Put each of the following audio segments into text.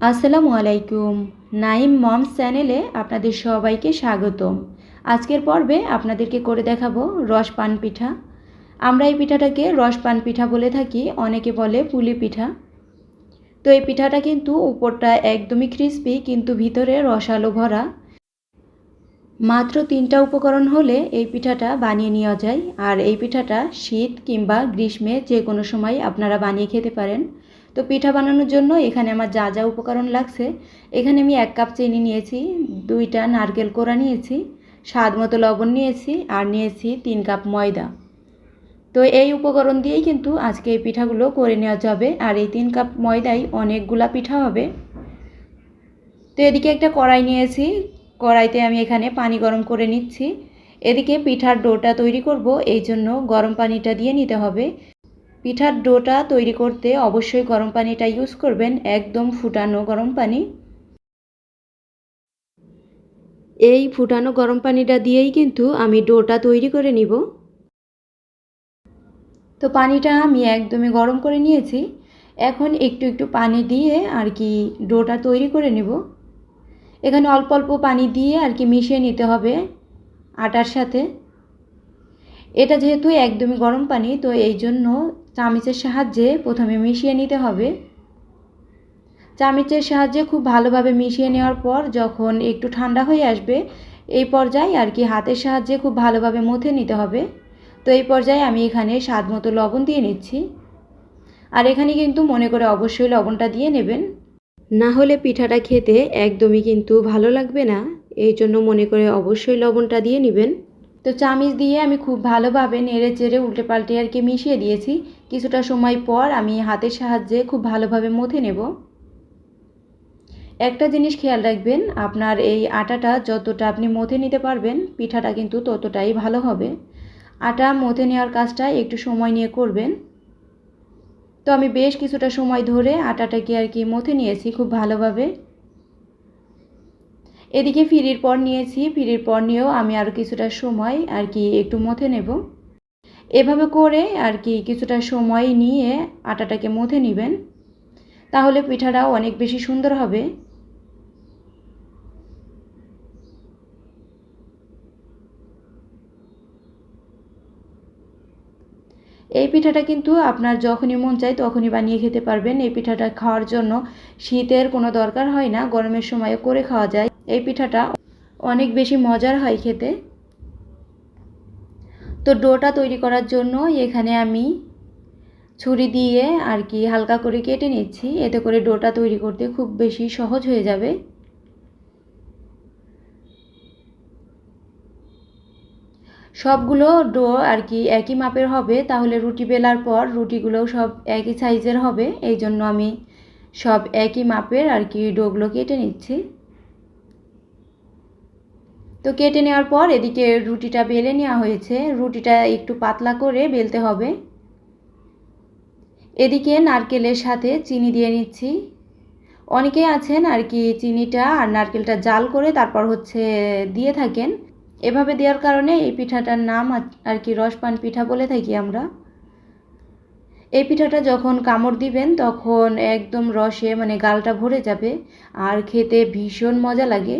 আসসালামু আলাইকুম। নাইম মমস চ্যানেলে আপনাদের সবাইকে স্বাগতম। আজকের পর্বে আপনাদেরকে করে দেখাবো রস পান পিঠা। আমরা এই পিঠাটাকে রস পান পিঠা বলে থাকি, অনেকে বলে পুলি পিঠা। তো এই পিঠাটা কিন্তু উপরটা একদমই ক্রিস্পি কিন্তু ভিতরে রসালো ভরা। মাত্র তিনটা উপকরণ হলে এই পিঠাটা বানিয়ে নেওয়া যায়। আর এই পিঠাটা শীত কিংবা গ্রীষ্মে যে কোনো সময় আপনারা বানিয়ে খেতে পারেন। তো পিঠা বানানোর জন্য এখানে আমার যা যা উপকরণ লাগছে, এখানে আমি এক কাপ চিনি নিয়েছি, দুইটা নারকেল কোড়া নিয়েছি, স্বাদ মতো লবণ নিয়েছি আর নিয়েছি তিন কাপ ময়দা। তো এই উপকরণ দিয়েই কিন্তু আজকে এই পিঠাগুলো করে নেওয়া যাবে আর এই তিন কাপ ময়দাই অনেকগুলা পিঠা হবে। তো এদিকে একটা কড়াই নিয়েছি, কড়াইতে আমি এখানে পানি গরম করে নিচ্ছি। এদিকে পিঠার ডোটা তৈরি করব, এই জন্য গরম পানিটা দিয়ে নিতে হবে। পিঠার ডোটা তৈরি করতে অবশ্যই গরম পানিটা ইউজ করবেন, একদম ফুটানো গরম পানি। এই ফুটানো গরম পানিটা দিয়েই কিন্তু আমি ডোটা তৈরি করে নিব। তো পানিটা আমি একদমই গরম করে নিয়েছি। এখন একটু একটু পানি দিয়ে আর কি ডোটা তৈরি করে নেব। এখানে অল্প অল্প পানি দিয়ে আর কি মিশিয়ে নিতে হবে আটার সাথে। এটা যেহেতু একদমই গরম পানি, তো এই জন্য চামিচের সাহায্যে প্রথমে মিশিয়ে নিতে হবে। চামিচের সাহায্যে খুব ভালোভাবে মিশিয়ে নেওয়ার পর যখন একটু ঠান্ডা হয়ে আসবে, এই পর্যায়ে আর কি হাতের সাহায্যে খুব ভালোভাবে মথে নিতে হবে। তো এই পর্যায়ে আমি এখানে স্বাদ মতো লবণ দিয়ে নিচ্ছি। আর এখানে কিন্তু মনে করে অবশ্যই লবণটা দিয়ে নেবেন। না হলে পিঠাটা খেতে একদমই কিন্তু ভালো লাগবে না। এই জন্য মনে করে অবশ্যই লবণটা দিয়ে নেবেন। তো চামিচ দিয়ে আমি খুব ভালোভাবে নেড়ে চেড়ে উল্টে পাল্টে আর কি মিশিয়ে দিয়েছি। কিছুটা সময় পর আমি হাতের সাহায্যে খুব ভালোভাবে মথে নেব। একটা জিনিস খেয়াল রাখবেন, আপনার এই আটাটা যতটা আপনি মথে নিতে পারবেন, পিঠাটা কিন্তু ততটাই ভালো হবে। আটা মথে নেওয়ার কাজটা একটু সময় নিয়ে করবেন। তো আমি বেশ কিছুটা সময় ধরে আটাটাকে আর কি মথে নিয়েছি খুব ভালোভাবে। এদিকে ফিরির পর নিয়েছি, ফিরির পর নিয়েও আমি আরও কিছুটা সময় আর কি একটু মথে নেব। এভাবে করে আর কি কিছুটা সময় নিয়ে আটাটাকে মথে নেবেন। তাহলে পিঠাটাও অনেক বেশি সুন্দর হবে। এই পিঠাটা কিন্তু আপনার যখনই মন চায় তখনই বানিয়ে খেতে পারবেন। এই পিঠাটা খাওয়ার জন্য শীতের কোনো দরকার হয় না, গরমের সময়ও করে খাওয়া যায়। এই পিঠাটা অনেক বেশি মজার হয় খেতে। তো ডোটা তৈরি করার জন্য এখানে আমি ছুরি দিয়ে আর কি হালকা করে কেটে নিচ্ছি। এতে করে ডোটা তৈরি করতে খুব বেশি সহজ হয়ে যাবে। সবগুলো ডো আর কি একই মাপের হবে, তাহলে রুটি বেলার পর রুটিগুলো সব একই সাইজের হবে। এই জন্য আমি সব একই মাপের আর কি ডোগুলো কেটে নিচ্ছি। তো কেটে নেওয়ার পর এদিকে রুটিটা বেলে নেওয়া হয়েছে। রুটিটা একটু পাতলা করে বেলতে হবে। এদিকে নারকেলের সাথে চিনি দিয়ে নিচ্ছি। অনেকে আছেন আর কি চিনিটা আর নারকেলটা জাল করে তারপর হচ্ছে দিয়ে থাকেন। এভাবে দেওয়ার কারণে এই পিঠাটার নাম আর কি রসপান পিঠা বলে থাকি আমরা। এই পিঠাটা যখন কামড় দিবেন তখন একদম রসে মানে গালটা ভরে যাবে। আর খেতে ভীষণ মজা লাগে।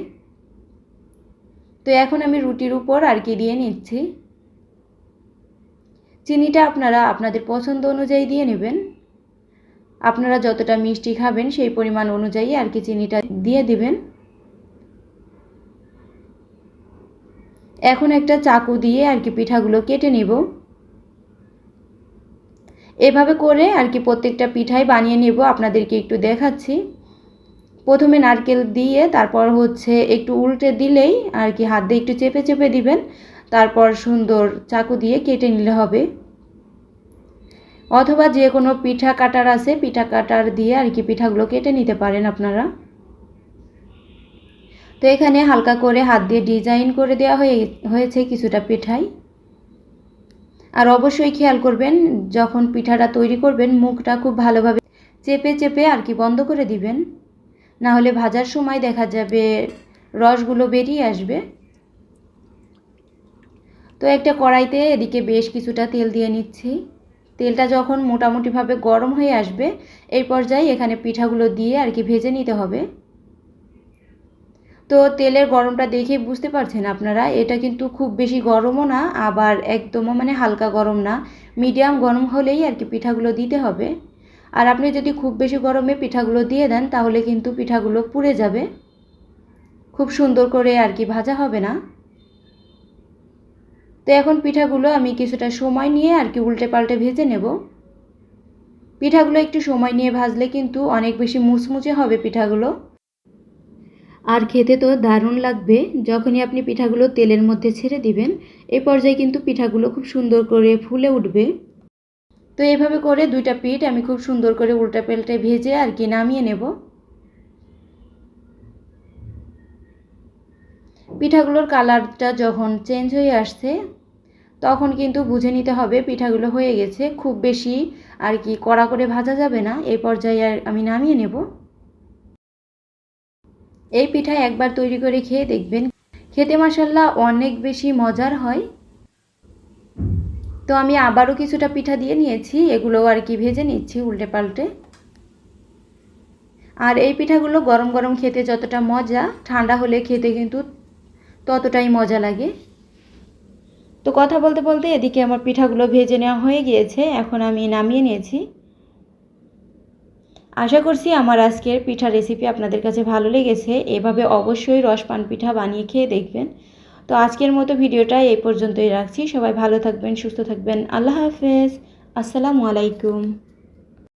তো এখন আমি রুটির উপর আর কি দিয়ে নিচ্ছি। চিনিটা আপনারা আপনাদের পছন্দ অনুযায়ী দিয়ে নেবেন। আপনারা যতটা মিষ্টি খাবেন সেই পরিমাণ অনুযায়ী আর কি চিনিটা দিয়ে দিবেন। এখন একটা চাকু দিয়ে আর কি পিঠাগুলো কেটে নিব। এভাবে করে আর কি প্রত্যেকটা পিঠাই বানিয়ে নেব। আপনাদেরকে একটু দেখাচ্ছি। প্রথমে নারকেল দিয়ে তারপর হচ্ছে একটু উল্টে দিলেই আর কি হাত দিয়ে একটু চেপে চেপে দিবেন। তারপর সুন্দর চাকু দিয়ে কেটে নিলে হবে। অথবা যে কোনো পিঠা কাটার আছে, পিঠা কাটার দিয়ে আর কি পিঠাগুলো কেটে নিতে পারেন আপনারা। তো এখানে হালকা করে হাত দিয়ে ডিজাইন করে দেওয়া হয়ে, হয়েছে কিছুটা পিঠাই। আর অবশ্যই খেয়াল করবেন, যখন পিঠাটা তৈরি করবেন, মুখটা খুব ভালোভাবে চেপে চেপে আর কি বন্ধ করে দিবেন। না হলে ভাজার সময় দেখা যাবে রসগুলো বেরিয়ে আসবে। তো একটা কড়াইতে এদিকে বেশ কিছুটা তেল দিয়ে নিচ্ছি। তেলটা যখন মোটামুটিভাবে গরম হয়ে আসবে, এই পর্যায়ে এখানে পিঠাগুলো দিয়ে আর কি ভেজে নিতে হবে। তো তেলের গরমটা দেখে বুঝতে পারছেন আপনারা, এটা কিন্তু খুব বেশি গরমও না, আবার একদমও মানে হালকা গরম না। মিডিয়াম গরম হলেই আর কি পিঠাগুলো দিতে হবে। আর আপনি যদি খুব বেশি গরমে পিঠাগুলো দিয়ে দেন, তাহলে কিন্তু পিঠাগুলো পুড়ে যাবে। খুব সুন্দর করে আর কি ভাজা হবে না। তো এখন পিঠাগুলো আমি কিছুটা সময় নিয়ে আর কি উল্টে পাল্টে ভেজে নেব। পিঠাগুলো একটু সময় নিয়ে ভাজলে কিন্তু অনেক বেশি মুচমুচে হবে পিঠাগুলো। আর খেতে তো দারুণ লাগবে। যখনই আপনি পিঠাগুলো তেলের মধ্যে ছেড়ে দিবেন, এ পর্যায়ে কিন্তু পিঠাগুলো খুব সুন্দর করে ফুলে উঠবে। তো এইভাবে করে দুইটা পিঠ আমি খুব সুন্দর করে উল্টা পাল্টে ভেজে আর কি নামিয়ে নেব। পিঠাগুলোর কালারটা যখন চেঞ্জ হয়ে আসছে, তখন কিন্তু বুঝে নিতে হবে পিঠাগুলো হয়ে গেছে, খুব বেশি আর কি কড়া করে ভাজা যাবে না, এই পর্যায়ে আর আমি নামিয়ে নেব। এই পিঠা একবার তৈরি করে খেয়ে দেখবেন। খেতে মশাল্লা অনেক বেশি মজার হয়। তো আমি আবারও কিছুটা পিঠা দিয়ে নিয়েছি এগুলো আর কি ভেজে নিচ্ছি উল্টে পাল্টে। আর এই পিঠাগুলো গরম গরম খেতে যতটা মজা, ঠান্ডা হলে খেতে কিন্তু ততটাই মজা লাগে। তো কথা বলতে বলতে এদিকে আমার পিঠাগুলো ভেজে নেওয়া হয়ে গিয়েছে, এখন আমি নামিয়ে নিয়েছি। আশা করছি আমার আজকের পিঠা রেসিপি আপনাদের কাছে ভালো লেগেছে, এভাবে অবশ্যই রসপান পিঠা বানিয়ে খেয়ে দেখবেন। তো আজকের মতো ভিডিওটা এই পর্যন্তই রাখছি। সবাই ভালো থাকবেন, সুস্থ থাকবেন। আল্লাহ হাফেজ। আসসালামু আলাইকুম।